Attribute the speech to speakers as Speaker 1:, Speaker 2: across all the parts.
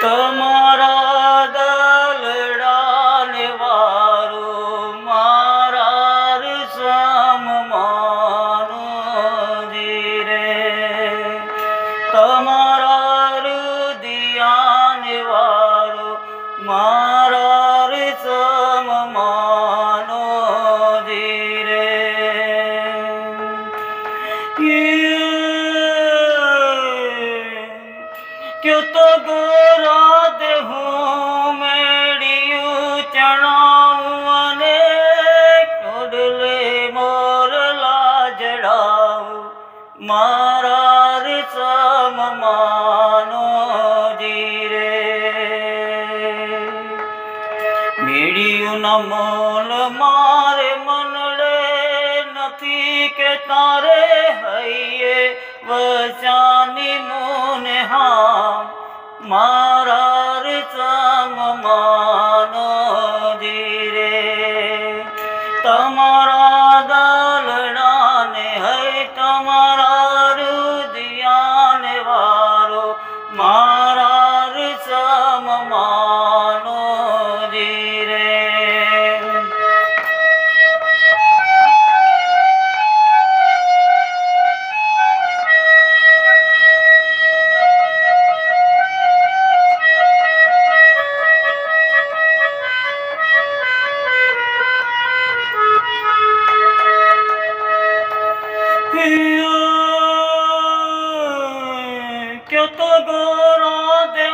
Speaker 1: તમારા મોલ મારે મનડે નથી કે તારે હૈયે વચાની મોને હા ક્યો તો ગોરા દે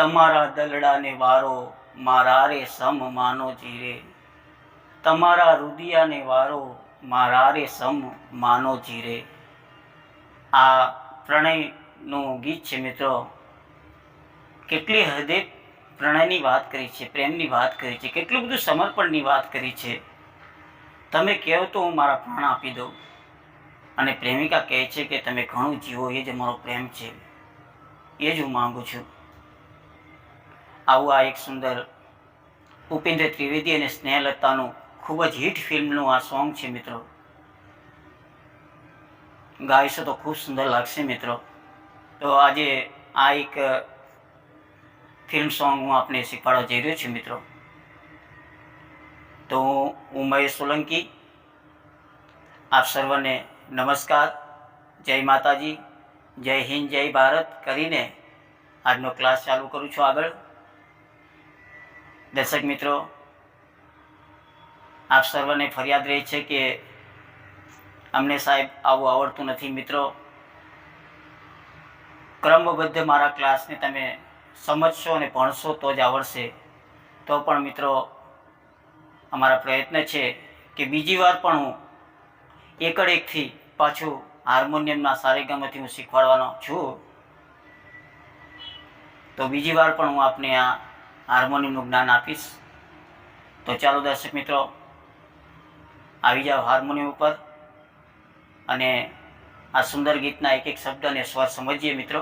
Speaker 1: તમારા દલડાને વારો મારા રે સમ માનો જીરે. તમારા રુદિયાને વારો મારા રે સમ માનો જીરે. આ પ્રણયનું ગીત છે મિત્રો. કેટલી હદે પ્રણયની વાત કરી છે, પ્રેમની વાત કરી છે, કેટલું બધું સમર્પણની વાત કરી છે. તમે કહો તો હું મારા પ્રાણ આપી દઉં. અને પ્રેમિકા કહે છે કે તમે ઘણું જીવો, એ જ મારો પ્રેમ છે. એ જ હું માગું છું. આવું આ એક સુંદર ઉપેન્દ્ર ત્રિવેદી અને સ્નેહલતાનું ખૂબ જ હિટ ફિલ્મનું આ સોંગ છે મિત્રો. ગાઈશો તો ખૂબ સુંદર લાગશે મિત્રો. તો આજે આ એક ફિલ્મ સોંગ હું આપને શીખવાડવા જઈ રહ્યો છું મિત્રો. તો હું મહેશ સોલંકી. આપ સર્વને નમસ્કાર. જય માતાજી. જય હિન્દ, જય ભારત કરીને આજનો ક્લાસ ચાલુ કરું છું આગળ. દર્શક મિત્રો, આપ સર્વને ફરિયાદ રહી છે કે અમને સાહેબ આવું આવડતું નથી. મિત્રો, ક્રમબદ્ધ મારા ક્લાસને તમે સમજશો અને ભણશો તો જ આવડશે. તો પણ મિત્રો, અમારા પ્રયત્ન છે કે બીજી વાર પણ હું એકડ એકથી પાછું હાર્મોનિયમના સારેગામથી હું શીખવાડવાનો છું. તો બીજી વાર પણ હું આપને આ હાર્મોનિયમનું જ્ઞાન આપીશ. તો ચાલો દર્શક મિત્રો, આવી જાઓ હાર્મોનિયમ ઉપર અને આ સુંદર ગીતના એક એક શબ્દ અને સ્વર સમજીએ મિત્રો.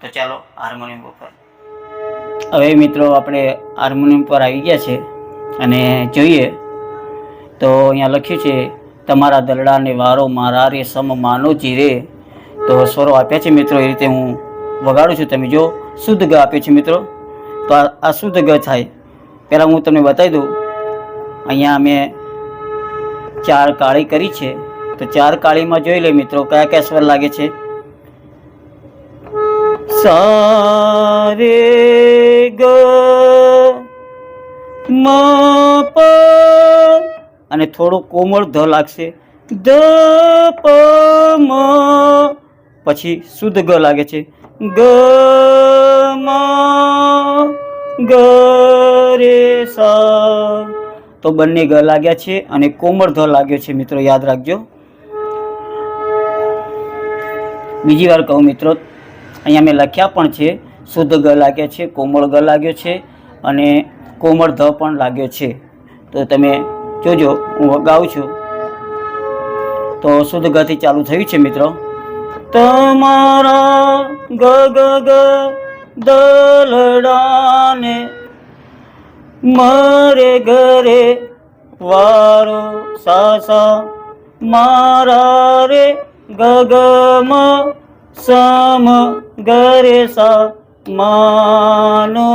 Speaker 1: તો ચાલો હાર્મોનિયમ ઉપર. હવે મિત્રો આપણે હાર્મોનિયમ પર આવી ગયા છે અને જોઈએ તો અહીંયા લખ્યું છે, તમારા દલડાને વારો મારા રે, સમ માનો જીરે. તો સ્વરો આપ્યા છે મિત્રો, એ રીતે હું વગાડું છું. તમે જો, શુદ્ધ ગા આપે છે મિત્રો. તો આ શુદ્ધ ગ થાય? પહેલાં હું તમને બતાવી દઉં. અહીંયા અમે ચાર કાળી કરી છે. તો ચાર કાળીમાં જોઈ લે મિત્રો, કયા કયા સ્વર લાગે છે? સારે ગ, મ, પ. અને થોડો કોમળ ધ લાગશે. ધ, પ, મ. પછી શુદ્ધ ગ લાગે છે. ગ ગ તો બંને ગ લાગ્યા છે અને કોમળ ધ લાગ્યો છે, મિત્રો, યાદ રાખજો. બીજી વાર કહું, મિત્રો, અહીંયા મેં લખ્યા પણ છે, શુદ્ધ ગ લાગ્યા છે, કોમળ ગ લાગ્યો છે અને કોમળ ધ પણ લાગ્યો છે. તો તમે જોજો, હું ગાઉં છું. તો શુદ્ધ ગથી ચાલુ થયું છે, મિત્રો. તમારા ગ ગ ગ દલડાને મારે ઘરે વારો સાસા મારા રે ગગમ સમ ગરે સા માનો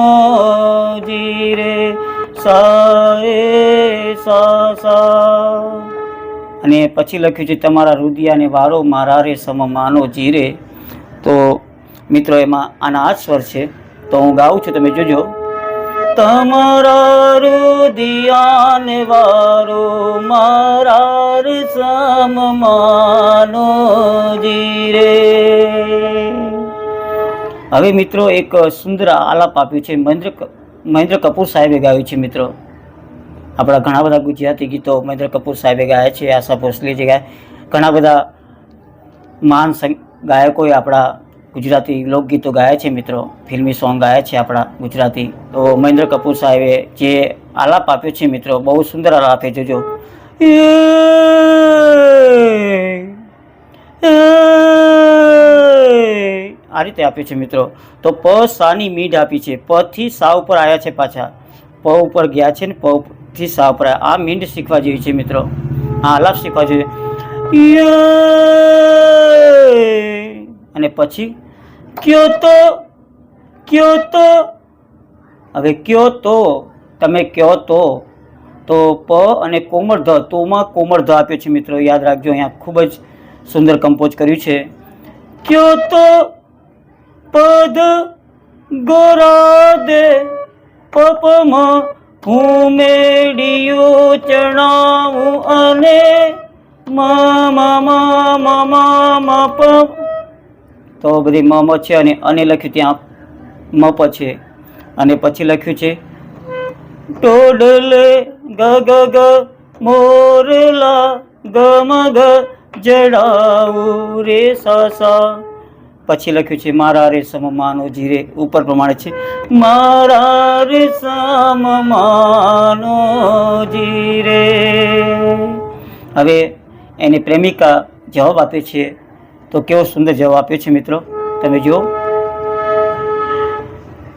Speaker 1: જીરે સાએ સા સા અને પછી લખ્યું છે, તમારા રુદિયાને વારો, મારા રે સમ માનો જીરે. તો મિત્રો, એમાં આના આ સ્વર છે. તો હું ગાઉં છું, તમે જોજો. તમારા રુદિયાન વારો મારા રે સમ માનો જીરે. હવે મિત્રો, એક સુંદર આલાપ આપ્યું છે. મહેન્દ્ર મહેન્દ્ર કપૂર સાહેબે ગાયું છે, મિત્રો. આપણા ઘણા બધા ગુજરાતી ગીતો મહેન્દ્ર કપૂર સાહેબે ગાયા છે. આશા ભોસલેજી ગાય. ઘણા બધા મહાન ગાયકોએ આપણા ગુજરાતી લોકગીતો ગાયા છે મિત્રો. ફિલ્મી સોંગ ગાયા છે આપણા ગુજરાતી. તો મહેન્દ્ર કપૂર સાહેબે જે આલાપ આપ્યો છે મિત્રો, બહુ સુંદર આલાપ છે, જોજો. આ રીતે આપ્યું છે મિત્રો. તો પ સાની મીઢ આપી છે. પ થી સા ઉપર આવ્યા છે પાછા. પ ઉપર ગયા છે ને પ થી સા ઉપર આવ્યા. આ મીંડ શીખવા જેવી છે મિત્રો. આ આલાપ શીખવા જોઈએ યે. અને પછી કયો તો કયો તો હવે કયો તો તમે કયો તો તો પ અને કોમળ ધ તોમાં કોમળ ધ આપ્યો છે મિત્રો, યાદ રાખજો, અહીંયા ખૂબ જ સુંદર કમ્પોઝ કર્યું છે. કયો તો પદ ગોરા દે પપમાં હું મેડિયું ચણાવું અને મા મા મા મા મા પ તો બધી મ મ છે અને અને લખ્યું ત્યાં મપ છે. અને પછી લખ્યું છે, ટોડલે ગ ગ ગ મોરલા ગમ ગ જડાવું રે સા સા. પછી લખ્યું છે, મારા રે સમ માનો જીરે ઉપર પ્રમાણે છે, મારા રે સમ માનો જીરે હવે એની પ્રેમિકા જવાબ આપે છે તો કેવો સુંદર જવાબ આપ્યો છે મિત્રો. તમે જુઓ.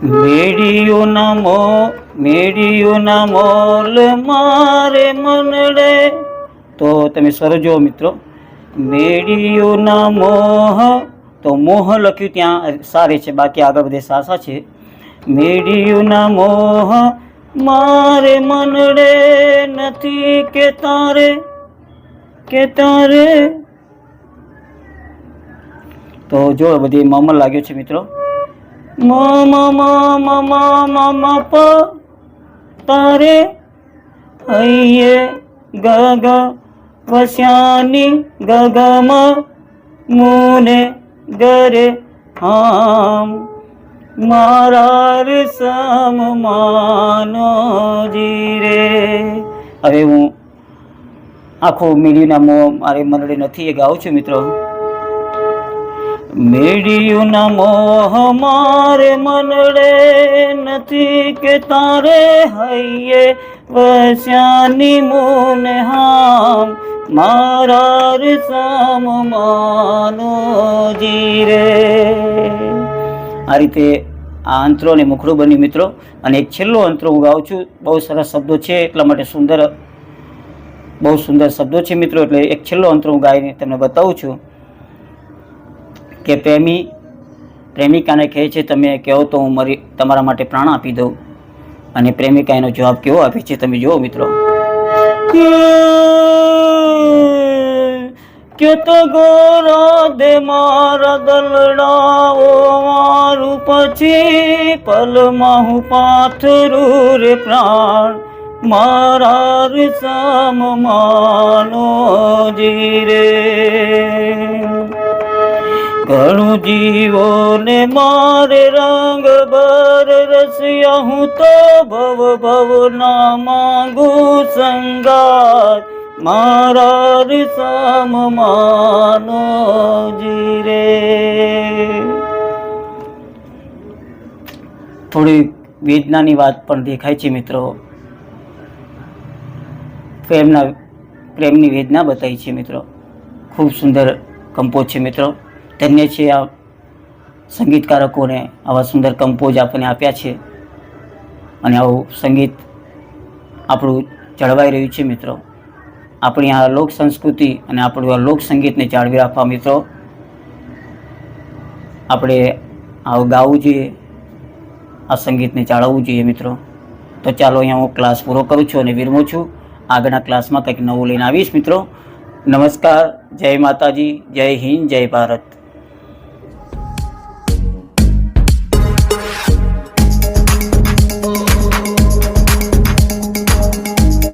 Speaker 1: મેડિયોના મો મેડિયોના મોલ મારે મનડે. તો તમે સ્વરો જુઓ મિત્રો. મેડિયોના મોહ તો મોહ લખ્યું ત્યાં સારે છે, બાકી આગળ બધે સાસા છે. મેડિયુના મોહ મારે મનડે નથી કે તારે કે તારે તો જો, બધી મમ લાગ્યો છે મિત્રો. મ મ મ તારે હૈયે ગ ગ વસ્યાની ગ ગ મ મુને ગરે હામ મારા રે સમ માનો જીરે હવે હું આખો મીડિયાના મારે મનડે નથી એ ગાઉં છું મિત્રો. મેડિયુના મોહ મારે મનડે નથી કે તારે હૈયે વસ્યાની મૂન હામ. મારા સમ માનો જીરે. આ રીતે આ અંતરો અને મુખડું બન્યું મિત્રો. અને એક છેલ્લો અંતરો હું ગાઉં છું. બહુ સરસ શબ્દો છે, એટલા માટે સુંદર, બહુ સુંદર શબ્દો છે મિત્રો. એટલે એક છેલ્લો અંતરો હું ગાઈને તમને બતાવું છું. કે પ્રેમી, પ્રેમિકાને કહે છે, તમે કહો તો હું મરી, તમારા માટે પ્રાણ આપી દઉં. અને પ્રેમિકા એનો જવાબ કેવો આપે છે, તમે જુઓ મિત્રો. કે તો ગોરા દે મારા દલડાઓ, મારું પછી પલમાં હું રે પ્રાણ. મારા રે સમ માનો જીરે. ઘણું જીવો ને મારે રંગ બર રસિયા, હું તો ભવ ભવ ના માંગુ સંગાર મારા રિસમ માનો જીરે. થોડી વેદનાની વાત પણ દેખાય છે મિત્રો. પ્રેમના પ્રેમની વેદના બતાવી છે મિત્રો. ખૂબ સુંદર કંપોઝ છે મિત્રો. ધન્ય છે આ સંગીતકારકોને આવા સુંદર કંપોઝ આપણને આપ્યા છે. અને આવું સંગીત આપણું જળવાઈ રહ્યું છે મિત્રો. આપણી આ લોક સંસ્કૃતિ અને આપણું આ લોક સંગીતને જાળવી રાખવા મિત્રો, આપણે આવું ગાવું જોઈએ, આ સંગીતને જાળવવું જોઈએ મિત્રો. તો ચાલો અહીંયા હું ક્લાસ પૂરો કરું છું અને વિરમું છું. આગળના ક્લાસમાં કંઈક નવું લઈને આવીશ મિત્રો. નમસ્કાર, જય માતાજી, જય હિન્દ, જય ભારત.